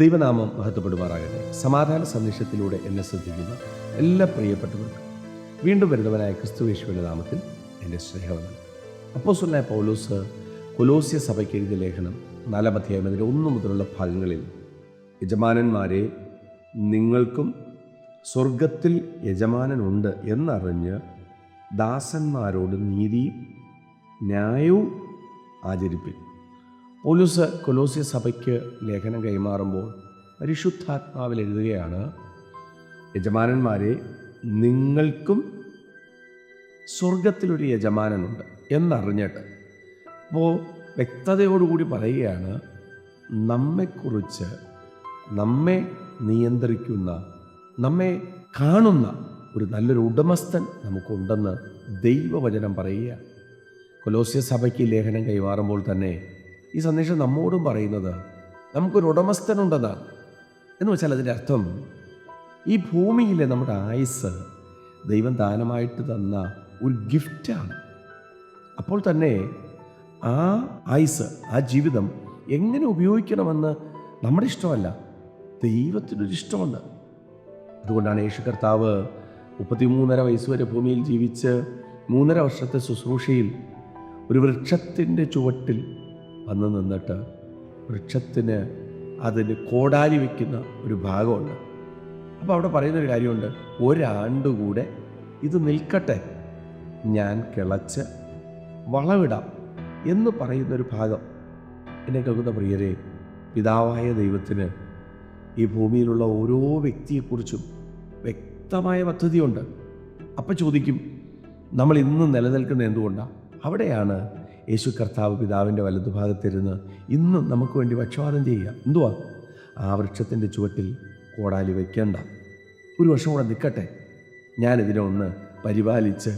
ദൈവനാമം മഹത്വപ്പെടുമാറാകട്ടെ. സമാധാന സന്ദേശത്തിലൂടെ എന്നെ ശ്രദ്ധിക്കുന്ന എല്ലാ പ്രിയപ്പെട്ടവർക്കും വീണ്ടും വരുന്നവനായ ക്രിസ്തുവേശുവിന്റെ നാമത്തിൽ എന്റെ സ്നേഹവന്ദനം. അപ്പോസുലായ പൗലോസ് കൊലോസ്യ സഭയ്ക്ക് എഴുതിയ ലേഖനം നാലാം അധ്യായം അതിന്റെ ഒന്നു മുതലുള്ള ഭാഗങ്ങളിൽ യജമാനന്മാരെ നിങ്ങൾക്കും സ്വർഗത്തിൽ യജമാനനുണ്ട് എന്നറിഞ്ഞ് ദാസന്മാരോട് നീതിയും ന്യായവും ആചരിപ്പിൻ പൗലൂസ് കൊലോസ്യ സഭയ്ക്ക് ലേഖനം കൈമാറുമ്പോൾ പരിശുദ്ധാത്മാവിൽ എഴുതുകയാണ് യജമാനന്മാരെ നിങ്ങൾക്കും സ്വർഗത്തിലൊരു യജമാനനുണ്ട് എന്നറിഞ്ഞിട്ട് അപ്പോൾ വ്യക്തതയോടുകൂടി പറയുകയാണ് നമ്മെക്കുറിച്ച് നമ്മെ നിയന്ത്രിക്കുന്ന നമ്മെ കാണുന്ന ഒരു നല്ലൊരു ഉടമസ്ഥൻ നമുക്കുണ്ടെന്ന് ദൈവവചനം പറയുക കൊലോസ്യ സഭയ്ക്ക് ലേഖനം കൈമാറുമ്പോൾ തന്നെ ഈ സന്ദേശം നമ്മോടും പറയുന്നത് നമുക്കൊരു ഉടമസ്ഥനുണ്ടെന്നാണ് എന്ന് വെച്ചാൽ അതിന്റെ അർത്ഥം ഈ ഭൂമിയിലെ നമ്മുടെ ആയുസ് ദൈവം ദാനമായിട്ട് തന്ന ഒരു ഗിഫ്റ്റാണ്. അപ്പോൾ തന്നെ ആ ആയുസ് ആ ജീവിതം എങ്ങനെ ഉപയോഗിക്കണമെന്ന് നമ്മുടെ ഇഷ്ടമല്ല. ദൈവത്തിനൊരു ഇഷ്ടമുണ്ട്. അതുകൊണ്ടാണ് യേശു കർത്താവ് മുപ്പത്തിമൂന്നര വയസ്സ് വരെ ഭൂമിയിൽ ജീവിച്ച് മൂന്നര വർഷത്തെ ശുശ്രൂഷയിൽ ഒരു വൃക്ഷത്തിന്റെ ചുവട്ടിൽ വന്ന് നിന്നിട്ട് വൃക്ഷത്തിന് അതിന് കോടാലി വയ്ക്കുന്ന ഒരു ഭാഗമുണ്ട്. അപ്പോൾ അവിടെ പറയുന്നൊരു കാര്യമുണ്ട്. ഒരാണ്ടുകൂടെ ഇത് നിൽക്കട്ടെ. ഞാൻ കിളച്ച് വളവിടാം എന്ന് പറയുന്നൊരു ഭാഗം. എന്നെ കേൾക്കുന്ന പ്രിയരെ പിതാവായ ദൈവത്തിന് ഈ ഭൂമിയിലുള്ള ഓരോ വ്യക്തിയെക്കുറിച്ചും വ്യക്തമായ പദ്ധതിയുണ്ട്. അപ്പം ചോദിക്കും നമ്മൾ ഇന്ന് നിലനിൽക്കുന്ന എന്തുകൊണ്ടാണ് അവിടെയാണ് യേശു കർത്താവ് പിതാവിന്റെ വലതുഭാഗത്തിരുന്ന് ഇന്നും നമുക്ക് വേണ്ടി പക്ഷപാതം ചെയ്യുക. എന്തുവാ? ആ വൃക്ഷത്തിന്റെ ചുവട്ടിൽ കോടാലി വയ്ക്കേണ്ട. ഒരു വർഷം കൂടെ നിൽക്കട്ടെ. ഞാനിതിനെ ഒന്ന് പരിപാലിച്ച്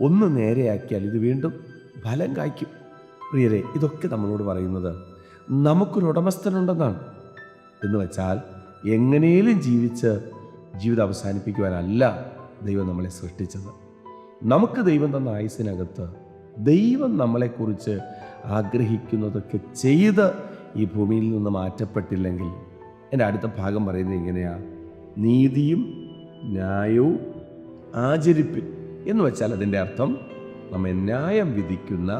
ഒന്ന് നേരെയാക്കിയാൽ ഇത് വീണ്ടും ഫലം കായ്ക്കും. പ്രിയരെ ഇതൊക്കെ നമ്മളോട് പറയുന്നത് നമുക്കൊരു ഉടമസ്ഥനുണ്ടെന്നാണ്. എന്ന് വെച്ചാൽ എങ്ങനെയും ജീവിച്ച് ജീവിതം അവസാനിപ്പിക്കുവാനല്ല ദൈവം നമ്മളെ സൃഷ്ടിച്ചത്. നമുക്ക് ദൈവം തന്ന ആയുസിനകത്ത് ദൈവം നമ്മളെക്കുറിച്ച് ആഗ്രഹിക്കുന്നതൊക്കെ ചെയ്ത് ഈ ഭൂമിയിൽ നിന്ന് മാറ്റപ്പെട്ടില്ലെങ്കിൽ എന്റെ അടുത്ത ഭാഗം പറയുന്നത് എങ്ങനെയാണ് നീതിയും ന്യായവും ആചരിപ്പിൻ എന്ന് വെച്ചാൽ അതിന്റെ അർത്ഥം നമ്മെ ന്യായം വിധിക്കുന്ന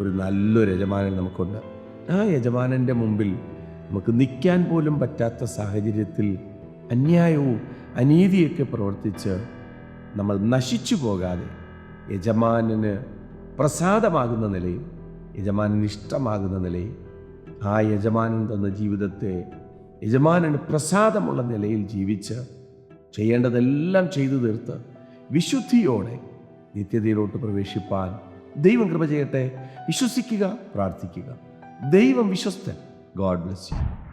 ഒരു നല്ലൊരു യജമാനൻ നമുക്കുണ്ട്. ആ യജമാനന്റെ മുമ്പിൽ നമുക്ക് നിൽക്കാൻ പോലും പറ്റാത്ത സാഹചര്യത്തിൽ അന്യായവും അനീതിയൊക്കെ പ്രവർത്തിച്ച് നമ്മൾ നശിച്ചു പോകാതെ യജമാനന് പ്രസാദമാകുന്ന നിലയിൽ യജമാനന് ഇഷ്ടമാകുന്ന നിലയിൽ ആ യജമാനൻ തന്ന ജീവിതത്തെ യജമാനന് പ്രസാദമുള്ള നിലയിൽ ജീവിച്ച് ചെയ്യേണ്ടതെല്ലാം ചെയ്തു തീർത്ത് വിശുദ്ധിയോടെ നിത്യതയിലോട്ട് പ്രവേശിപ്പാൻ ദൈവം കൃപ ചെയ്യട്ടെ. വിശ്വസിക്കുക പ്രാർത്ഥിക്കുക. ദൈവം വിശ്വസ്തൻ. God bless you